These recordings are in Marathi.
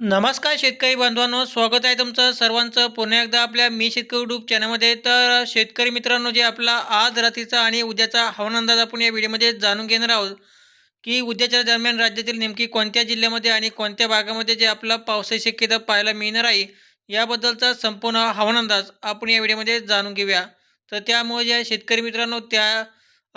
नमस्कार शेतकरी बांधवांनो स्वागत आहे तुमचं सर्वांचं. पुन्हा एकदा आपल्या मी शेतकरी यूट्यूब चॅनलमध्ये तर शेतकरी मित्रांनो जे आपला आज रात्रीचा आणि उद्याचा हवामान अंदाज आपण या व्हिडिओमध्ये जाणून घेणार आहोत की उद्याच्या दरम्यान राज्यातील नेमकी कोणत्या जिल्ह्यामध्ये आणि कोणत्या भागामध्ये जे आपला पावसाची शक्यता पाहायला मिळणार आहे याबद्दलचा संपूर्ण हवामान अंदाज आपण या व्हिडिओमध्ये जाणून घेऊया. तर त्यामुळे ज्या शेतकरी मित्रांनो त्या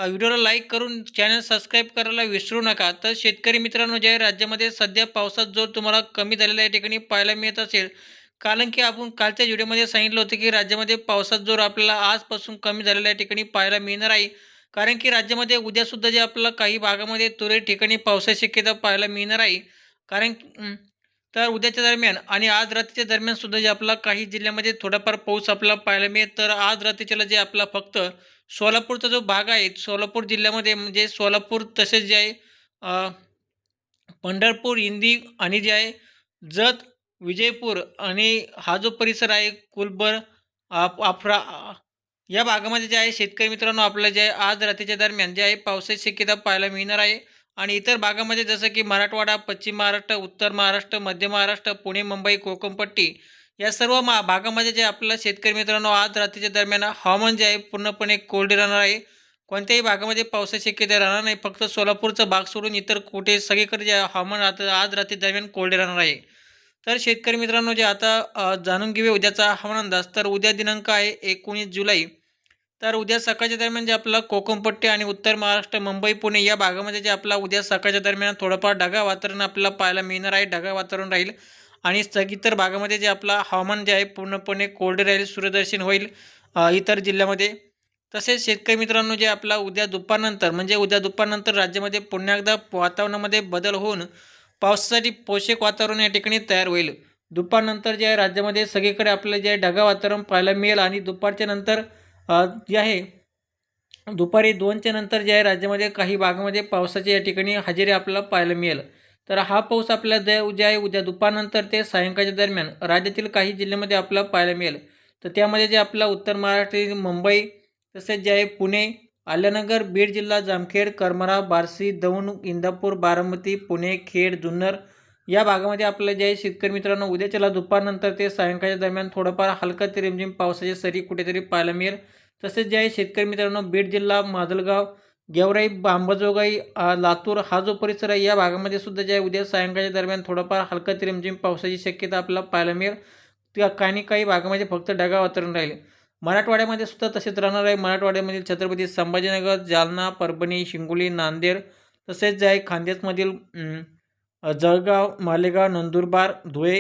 व्हिडिओला लाईक करून चॅनल सबस्क्राईब करायला विसरू नका. तर शेतकरी मित्रांनो जे राज्यामध्ये सध्या पावसात जोर तुम्हाला कमी झालेला या ठिकाणी पाहायला मिळत असेल कारण की आपण कालच्या व्हिडिओमध्ये सांगितलं होतं की राज्यामध्ये पावसात जोर आपल्याला आजपासून कमी झालेल्या या ठिकाणी पाहायला मिळणार आहे. कारण की राज्यामध्ये उद्यासुद्धा जे आपल्याला काही भागामध्ये तुरळक ठिकाणी पावसाची शक्यता पाहायला मिळणार आहे. कारण तर उद्याच्या दरम्यान आणि आज रात्रीच्या दरम्यान सुद्धा जे आपला काही जिल्ह्यामध्ये थोडाफार पाऊस आपला पाहायला मिळेल. तर आज रात्रीच्याला जे आपला फक्त सोलापूरचा जो भाग आहे सोलापूर जिल्ह्यामध्ये म्हणजे सोलापूर तसेच जे आहे पंढरपूर इंदी आणि जे आहे जत विजयपूर आणि हा जो परिसर आहे कुलबर आप आफ्रा या भागामध्ये जे आहे शेतकरी मित्रांनो आपलं जे आहे आज रात्रीच्या दरम्यान जे आहे पावसाची शक्यता पाहायला मिळणार आहे. आणि इतर भागामध्ये जसं की मराठवाडा पश्चिम महाराष्ट्र उत्तर महाराष्ट्र मध्य महाराष्ट्र पुणे मुंबई कोकणपट्टी या सर्व मा भागामध्ये जे आपलं शेतकरी मित्रांनो आज रात्रीच्या दरम्यान हवामान जे आहे पूर्णपणे कोरडे राहणार आहे. कोणत्याही भागामध्ये पावसाची शक्यता राहणार नाही. फक्त सोलापूरचा भाग सोडून इतर कुठे सगळीकडे जे हवामान आता आज रात्री दरम्यान कोरडे राहणार आहे. तर शेतकरी मित्रांनो जे आता जाणून घेऊया उद्याचा हवामान अंदाज. तर उद्या दिनांक आहे एकोणीस जुलै. तर उद्या सकाळच्या दरम्यान जे आपला कोकणपट्टी आणि उत्तर महाराष्ट्र मुंबई पुणे या भागामध्ये जे आपला उद्या सकाळच्या दरम्यान थोडंफार ढगाळ वातावरण आपल्याला पाहायला मिळणार आहे. ढगाळ वातावरण राहील आणि सग इतर भागामध्ये जे आपला हवामान जे आहे पूर्णपणे कोरडे राहील सूर्यदर्शन होईल इतर जिल्ह्यामध्ये. तसेच शेतकरी मित्रांनो जे आपला उद्या दुपारनंतर म्हणजे उद्या दुपारनंतर राज्यामध्ये पुन्हा एकदा वातावरणामध्ये बदल होऊन पावसासाठी पोषक वातावरण या ठिकाणी तयार होईल. दुपारनंतर जे आहे राज्यामध्ये सगळीकडे आपलं जे आहे वातावरण पाहायला मिळेल आणि दुपारच्या नंतर जे आहे दुपारी दोनच्या नंतर जे आहे राज्यामध्ये काही भागामध्ये पावसाची या ठिकाणी हजेरी आपल्याला पाहायला मिळेल. तर हा पाऊस आपल्याला जे जे आहे उद्या दुपारनंतर ते सायंकाळच्या दरम्यान राज्यातील काही जिल्ह्यामध्ये आपल्याला पाहायला मिळेल. तर त्यामध्ये जे आपला उत्तर महाराष्ट्र मुंबई तसेच जे आहे पुणे आल्यानगर बीड जिल्हा जामखेड करमरा बार्शी दौंड इंदापूर बारामती पुणे खेड जुन्नर या भागामध्ये आपल्याला जे आहे शेतकरी मित्रांनो उद्याच्याला दुपारनंतर ते सायंकाळच्या दरम्यान थोडंफार हलका ते रिमझिम पावसाची सरी कुठेतरी पाहायला मिळेल. तसेच जे आहे शेतकरी मित्रांनो बीड जिल्हा माजलगाव गेवराई अंबाजोगाई लातूर हा जो परिसर आहे या भागामध्ये सुद्धा जे आहे उद्या सायंकाळच्या दरम्यान थोडंफार हलका ते रिमझिम पावसाची शक्यता आपल्याला पाहायला मिळेल. त्या काही काही भागामध्ये फक्त ढगा वातावरण राहील. मराठवाड्यामध्ये सुद्धा तसेच राहणार आहे. मराठवाड्यामधील छत्रपती संभाजीनगर जालना परभणी शिंगोली नांदेड तसेच जे आहे खानदेशमधील जळगाव मालेगाव नंदुरबार धुळे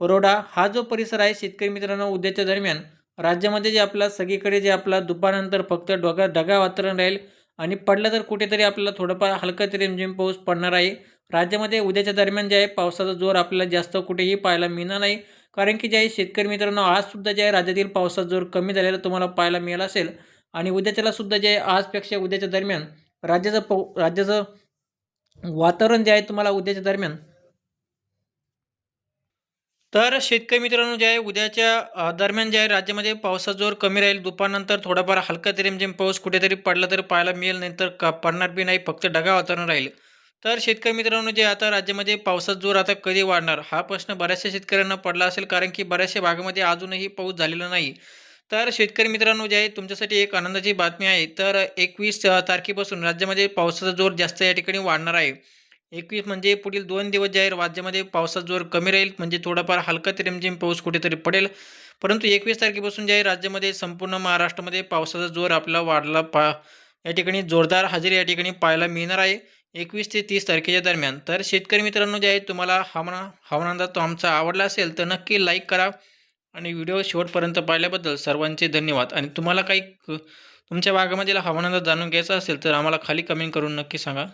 परोडा हा जो परिसर आहे शेतकरी मित्रांनो उद्याच्या दरम्यान राज्यामध्ये जे आपला सगळीकडे जे आपला दुपारनंतर फक्त ढगा ढगा वातावरण राहील आणि पडलं तर कुठेतरी आपल्याला थोडंफार हलकं तरी रिमझिम पाऊस पडणार आहे. राज्यामध्ये उद्याच्या दरम्यान जे आहे पावसाचा जोर आपल्याला जास्त कुठेही पाहायला मिळणार नाही. कारण की जे आहे शेतकरी मित्रांनो आजसुद्धा जे आहे राज्यातील पावसाचा जोर कमी झालेला तुम्हाला पाहायला मिळाला असेल. आणि उद्याच्यालासुद्धा जे आहे आजपेक्षा उद्याच्या दरम्यान राज्याचं पाऊ राज्याचं वातावरण जे आहे तुम्हाला उद्याच्या दरम्यान तर शेतकरी मित्रांनो जे आहे उद्याच्या दरम्यान जे आहे राज्यामध्ये पावसाचा जोर कमी राहील. दुपारनंतर थोडाफार हलका तरी रिमझिम पाऊस कुठेतरी पडला तरी पाहायला मिळेल नाही तर का पडणार बी नाही फक्त ढगा वातावरण राहील. तर शेतकरी मित्रांनो जे आता राज्यामध्ये पावसाचा जोर आता कधी वाढणार? हा प्रश्न बऱ्याचशा शेतकऱ्यांना पडला असेल कारण की बऱ्याचशा भागामध्ये अजूनही पाऊस झालेला नाही. तर शेतकरी मित्रांनो जे आहे तुमच्यासाठी एक आनंदाची बातमी आहे. तर एकवीस तारखेपासून राज्यामध्ये पावसाचा जोर जास्त या ठिकाणी वाढणार आहे. एकवीस म्हणजे पुढील दोन दिवस जे आहे राज्यामध्ये पावसाचा जोर कमी राहील म्हणजे थोडाफार हलका ते रिमझिम पाऊस कुठेतरी पडेल. परंतु एकवीस तारखेपासून जे आहे राज्यामध्ये संपूर्ण महाराष्ट्रामध्ये पावसाचा जोर आपला वाढला पा या ठिकाणी जोरदार हजेरी या ठिकाणी पाहायला मिळणार आहे. एकवीस ते तीस तारखेच्या दरम्यान. तर शेतकरी मित्रांनो जे आहे तुम्हाला हवामान हवामानाचा तो आमचा आवडला असेल तर नक्की लाईक करा आणि व्हिडिओ शेवटपर्यंत पाहिल्याबद्दल सर्वांचे धन्यवाद. आणि तुम्हाला काही क- तुमच्या भागामधील हवामानाचा जाणून घ्यायचा असेल तर आम्हाला खाली कमेंट करून नक्की सांगा.